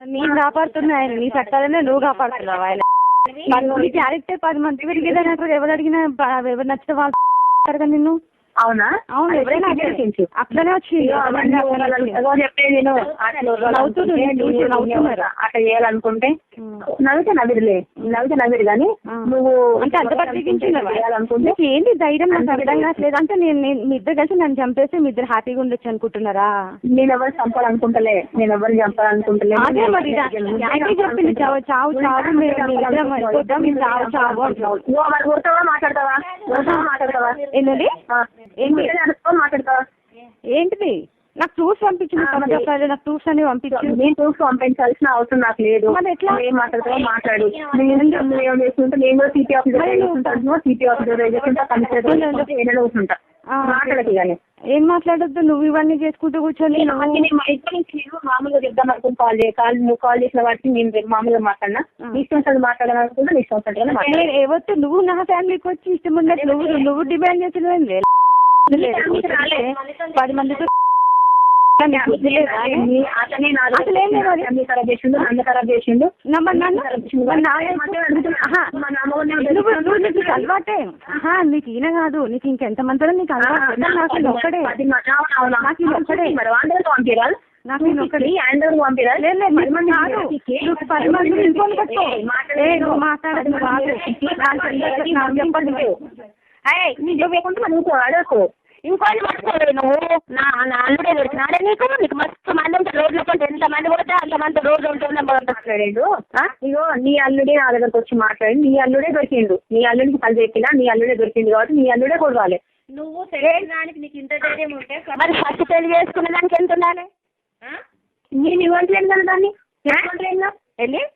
నేను కాపాడుతున్నా ఆయన. నీ చట్టాలనే నువ్వు కాపాడుతున్నావు ఆయన? నీ క్యారెక్టర్ పది మంది ఎవరు అడిగినా ఎవరు నచ్చిన వాళ్ళు నిన్ను. అవునా? అవును అట్లనే వచ్చింది. అట్లా చేయాలనుకుంటే నవ్వితే నవ్విడిలే నవ్వితే నవ్విడు కానీ. నువ్వు అంటే అంత? చేయాలనుకుంటే నీకు ఏంటి ధైర్యం? నాకు అర్థం కావట్లేదు. అంటే నేను మీ ఇద్దరు కలిసి నన్ను చంపేస్తే మీ ఇద్దరు హ్యాపీగా ఉండొచ్చు అనుకుంటున్నారా? నేను ఎవరు చంపాలనుకుంటలే. నేను ఎవరు చంపాలనుకుంటలే. అదే మరి చెప్పింది చావు చావు చావు చావు చావు మాట్లాడతావా? మాట్లాడతావా? ఏంటండి? ఏంటిది? నాకు ప్రూఫ్ పంపించింది సమజాపాలు నాకు ప్రూఫ్స్ అనేవి పంపించింది నేను చూసి పంపించాల్సిన అవసరం నాకు లేదు? ఏం మాట్లాడతావో మాట్లాడు. నేను చేసుకుంటా నేను కూడా సిటీ ఆఫీసర్ నువ్వు- చేసుకుంటా సిటీ ఆఫీసర్ చేసుకుంటా కమిషనర్ కూర్చుంటా. మాట్లాడకి కానీ ఏం మాట్లాడొద్దు? నువ్వు ఇవన్నీ చేసుకుంటూ కూర్చొని మామూలుగా చెప్దాం అనుకుని కాల్ చేయ కాల్ నువ్వు కాల్ చేసిన వాటికి నేను మామూలుగా మాట్లాడినా. ఇష్టం వచ్చినట్టు మాట్లాడాలనుకుంటే ఇష్టం నేను ఎవరితో నువ్వు నా ఫ్యామిలీకి వచ్చి ఇష్టం ఉన్నట్టు నువ్వు నువ్వు డిమాండ్ చేసినవేం లేదు పది మందితో అసలు ఏం లేదు అది. అన్ని ఖరాబ్ చేసిండు నన్ను ఖరాబ్ చేసిండు. నీకు అలవాటే. నీకు ఈయన కాదు. నీకు ఇంకెంత మందిలో నీకు అలవాటు నాకు ఒక్కడే. నాకు ఒక్కడే. పంపిరాలు నాకు మాట్లాడదు తెలియదు, నాకు చెప్పండి మీరు. నువ్వు అడగకు ఇంకోటి పట్టుకోలేదు నువ్వు. నా నా అల్లుడే దొరికినాడే నీకు నీకు మస్తు మంది ఉంటారు. రోడ్ల కొంటే ఎంత మంది పోతే అంత మంది రోడ్లు ఉంటుండే మాట్లాడాడు. ఇగో నీ అల్లుడే నా దగ్గరకు వచ్చి మాట్లాడి నీ అల్లుడే దొరికిండు. నీ అల్లుడికి పని చెప్పినా నీ అల్లుడే దొరికింది కాబట్టి నీ అల్లుడే కొడవాలి. నువ్వు తెలియడానికి నీకు ఇంత ధైర్యం ఉంటే మరి ఫస్ట్ పెళ్ళి చేసుకునే దానికి ఎంత ఉండాలి? నేను ఇవ్వట్లేను కదా దాన్ని?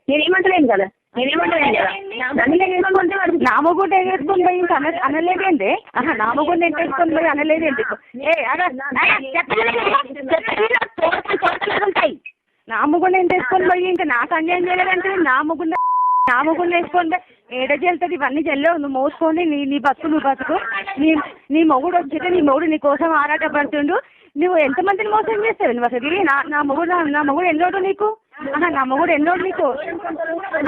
నేను ఏమంటలేను కదా? నేను ఏమంటలేను కదా దాన్ని నేను ఏమనుకుంటే వాడు నా మొగుడు ఎగేసుకొని పోయి అన అనలేదేంటి ఆహా నా మొగుడు ఎగేసుకొని పోయి అనలేదేంటి ఏ అలా ఉంటాయి నా మొగుడు ఎంత వేసుకొని పోయి ఇంకా నాకు అన్యాయం చేయలేదంటే నా మొగుడు నా మొగుడు వేసుకొని పోయి ఏడ చెల్తుంది ఇవన్నీ చెల్లవు నువ్వు మోసుకొని నీ నీ బతుకు నువ్వు బతుకు నీ నీ మొగుడు వచ్చితే నీ మొగుడు నీ కోసం ఆరాటపడుతుండు నువ్వు ఎంతమందిని మోసం చేస్తావు నువ్వు అసలు నా నా మొగుడు నా- నా మొగుడు ఎన్నోడు నీకు నా మొగుడు ఎన్నోడు నీకు?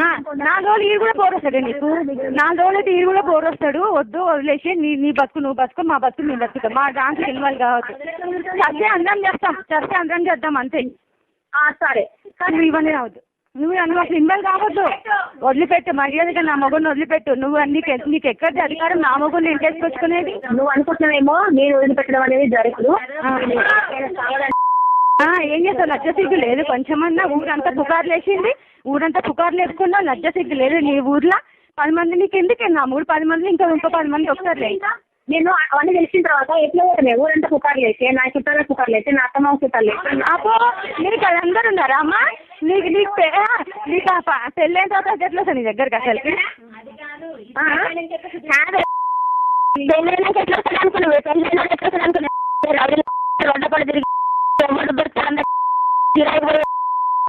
ఆ, నాలుగు రోజులు ఈడు కూడా పోరొస్తాడు నీకు. నాలుగు రోజులు అయితే ఈడు కూడా పోరొస్తాడు. వద్దు వదిలేసి నీ నీ బతుకు నువ్వు బతుకు మా బతుకు నీ బతుకు మా దాంట్లో ఇన్వాల్వ్ కావద్దు చస్తే అందరం చేస్తాం. చస్తే అందరం చేద్దాం అంతే. సరే. నువ్వు ఇవన్నీ రావద్దు. నువ్వు నువ్వు అసలు ఇన్వాల్వ్ కావద్దు. వదిలిపెట్టు. మర్యాదగా నా మొగుడిని వదిలిపెట్టు. నువ్వు నీకు నీకు ఎక్కడిది అధికారం? నా మొగుడిని ఎంటేసుకొచ్చుకునేది నువ్వు అనుకుంటున్నావేమో నేను వదిలిపెట్టడం అనేది జరగదు. ఏం చేస్తావు? లజ్జ సిగ్గు లేదు. కొంచెమన్నా ఊరంతా పుకార్లు వేసింది. ఊరంతా పుకార్లు వేసుకున్నావు లజ్జ సిగ్గు లేదు. నీ ఊర్లో పది మంది నీకు ఎందుకు నా మూడు పది మంది ఇంకా ఇంకో పది మంది ఒకసారి లేదు నేను అవన్నీ తెలిసిన తర్వాత ఎట్లా పోతాను ఊరంతా పుకార్లు వేస్తే నా చుట్టాల పుకార్లు వేస్తే నా అత్తమ్మ చుట్టాలు వేస్తే. అబ్బో నీకు అందరు ఉన్నారా అమ్మా? నీకు నీకు నీకు పెళ్ళైన తర్వాత ఎట్లా వస్తుంది నీ దగ్గరికి అసలుకి పెళ్ళైనాక ఎట్లా వస్తాడు అనుకున్నావు? పెళ్ళైనాక ఎట్లా వస్తాడు అనుకున్నావు? తిరిగి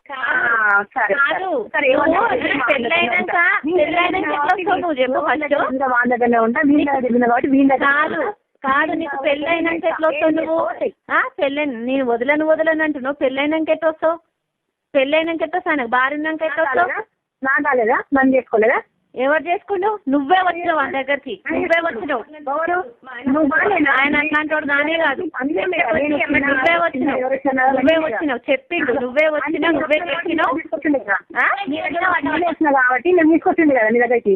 కాదు సరే ఏమన్నా పెళ్ళైనాక పెళ్ళైనాక ఎట్లా వస్తావు నువ్వు? చెప్పు ఫస్ట్ ఇంకా వాళ్ళ దగ్గరనే ఉంటా వీళ్ళ దగ్గర తిరిగిన కాబట్టి వీళ్ళ కాదు కాదు నీకు పెళ్ళైనాక ఎట్లా వస్తావు నువ్వు పెళ్ళైన నేను వదలను వదలను అంటున్నావు పెళ్ళైనాక ఎట్లా వస్తావు పెళ్ళైనాక ఎట్లా వస్తావు నాకు భార్య ఉన్నాక ఎట్లా వస్తావు నా కాలేదా? మనం చేసుకోలేదా ఎవరు చేసుకున్నావు? నువ్వే వచ్చినావు వాళ్ళ దగ్గరికి. నువ్వే వచ్చినావు. నువ్వు ఆయన అట్లాంటి వాడు నానే కాదు. నువ్వే వచ్చినావు. నువ్వే వచ్చినావు. చెప్పిండు. నువ్వే వచ్చినావు. నువ్వే చెప్పినావు కాబట్టి నేను వచ్చిన తీసుకొచ్చింది కదా నీ దగ్గరికి.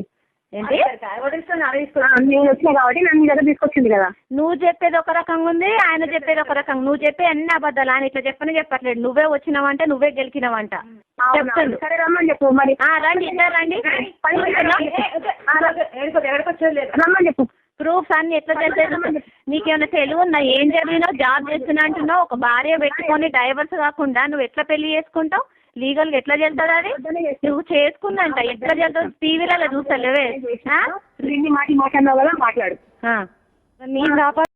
ఏంటి? ఆ, నేను వచ్చిన కాబట్టి నన్ను నీ దగ్గర తీసుకొచ్చింది కదా. నువ్వు చెప్పేది ఒక రకంగా ఉంది ఆయన చెప్పేది ఒక రకంగా. నువ్వు చెప్పే అన్ని అబద్ధాలు ఆయన ఇట్లా చెప్పని చెప్పట్లేదు. నువ్వే వచ్చినావంటే నువ్వే గెలిచినావంట? చెప్తాను సరే రమ్మని చెప్పు. మరి ఆ, రండి ఇద్దరు రండి. రమ్మని చెప్పు. ప్రూఫ్స్ అన్ని ఎట్లా చేసేది? నీకేమైనా తెలివి ఉందా? ఏం చదివినావు? జాబ్ చేస్తున్నా అంటున్నావు? ఒక భార్య పెట్టుకొని డైవర్స్ కాకుండా నువ్వు ఎట్లా పెళ్ళి చేసుకుంటావు? లీగల్గా ఎట్లా చేస్తుంది అది? నువ్వు చేసుకుందంట. ఎట్లా చేస్తావు? టీవీలలో చూస్తలేవే మాట్లాడినావు కదా మాట్లాడు. నేను కాపాడు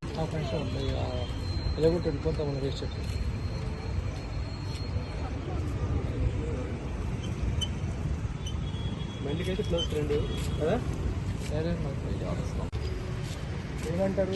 కదా? సరే ఏమంటారు?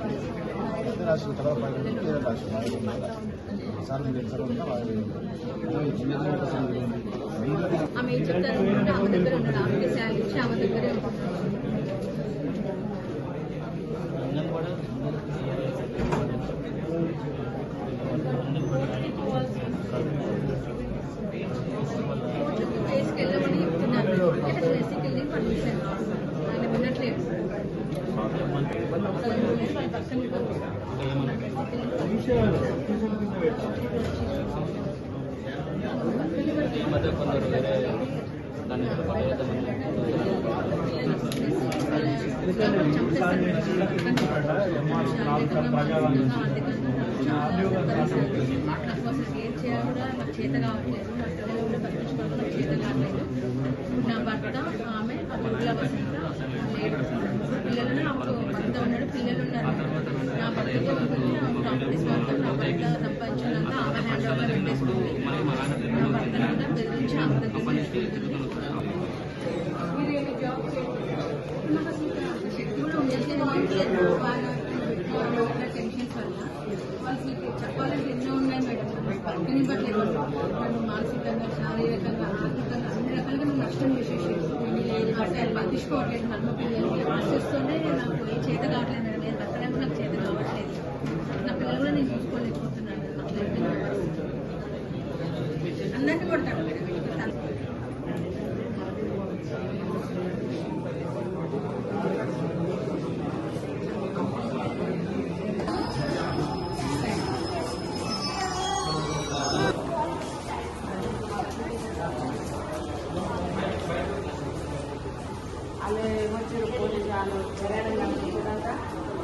కూడా రాసిన మేడం మా ఫాదర్ తర్వాత సార్ మీరు ఎక్కడ ఉన్నా ఆమె చెప్తారు ఆమె దగ్గర ఉన్నాడు ఆమెకి శాలరీ ఇచ్చి ఆమె దగ్గరే చెప్తున్నారు ఇక్కడ వెళ్ళి ఆయన వినట్లేదు పక్కన ఈ మధ్య కొందరు వేరే దాన్ని ఏం చేయాలో కూడా నాకు చేత కావట్లేదు నా పిల్లలు పట్టించుకోవడం నాకు చేత కావట్లేదు నా భర్త ఆమె అమరుల పిల్లలు నాకు భర్త ఉన్నాడు పిల్లలు ఉన్నారు చెప్పాలంటే ఎన్నో ఉన్నాయి మేడం పక్కనివ్వట్లేదు నన్ను మానసికంగా శారీరకంగా ఆర్థికంగా అన్ని రకాలుగా నేను నష్టం చేసేసి అసలు పట్టించుకోవట్లేదు హనుమ పిల్లలకి